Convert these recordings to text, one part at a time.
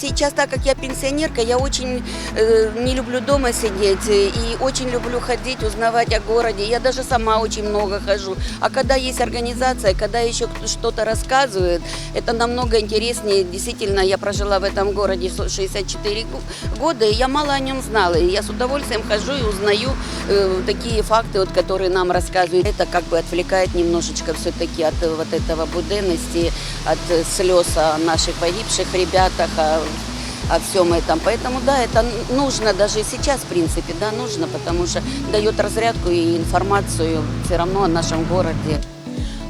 Сейчас, так как я пенсионерка, я очень э, не люблю дома сидеть э, и очень люблю ходить, узнавать о городе. Я даже сама очень много хожу. А когда есть организация, когда еще что-то рассказывает, это намного интереснее. Действительно, я прожила в этом городе 64 го- года, и я мало о нем знала. И я с удовольствием хожу и узнаю э, такие факты, вот, которые нам рассказывают. Это как бы отвлекает немножечко все-таки от э, вот этого буденности, от э, слез о наших погибших ребятах, о, о всем этом. Поэтому, да, это нужно даже и сейчас, в принципе, да, нужно, потому что дает разрядку и информацию все равно о нашем городе.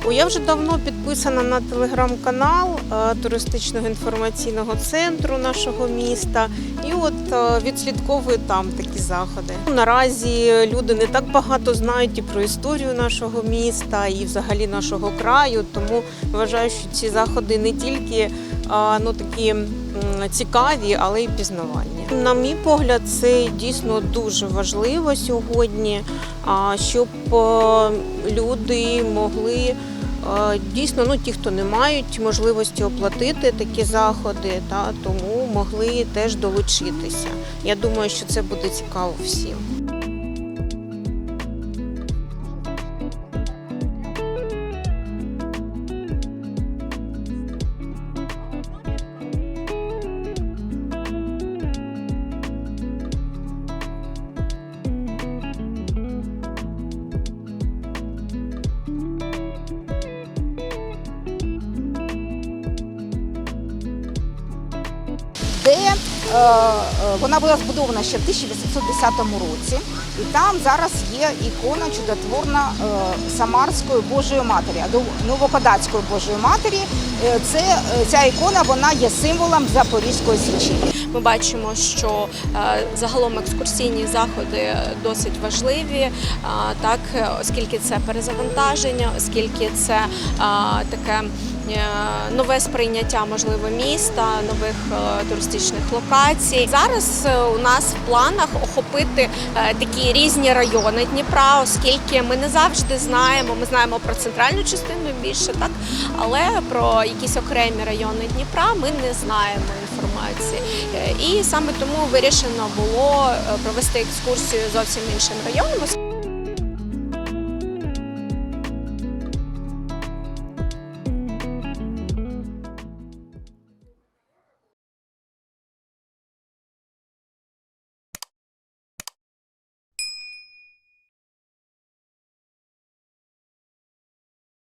О, Я вже давно підписана на телеграм-канал е, туристичного інформаційного центру нашого міста, і от е, відслідковую там такі заходи. Наразі люди не так багато знають і про історію нашого міста, і взагалі нашого краю. Тому вважаю, що ці заходи не тільки е, ну такі цікаві, але й пізнавальні. На мій погляд, це дійсно дуже важливо сьогодні, щоб е, люди могли е, дійсно, ну ті, хто не мають можливості оплатити такі заходи, та тому могли теж долучитися. Я думаю, що це буде цікаво всім. Де е, вона була збудована ще в 1810 році, і там зараз є ікона чудотворна е, Самарської Божої Матері, Новопадацької Божої Матері. Е, Це ця ікона вона є символом Запорізької січі. Ми бачимо, що загалом екскурсійні заходи досить важливі, так оскільки це перезавантаження, оскільки це таке. Е, Нове сприйняття можливо міста, нових е, туристичних локацій. Зараз е, у нас в планах охопити такі різні райони Дніпра, оскільки ми не завжди знаємо. Ми знаємо про центральну частину більше, так але про якісь окремі райони Дніпра ми не знаємо інформації. І саме тому вирішено було провести екскурсію зовсім іншим районом.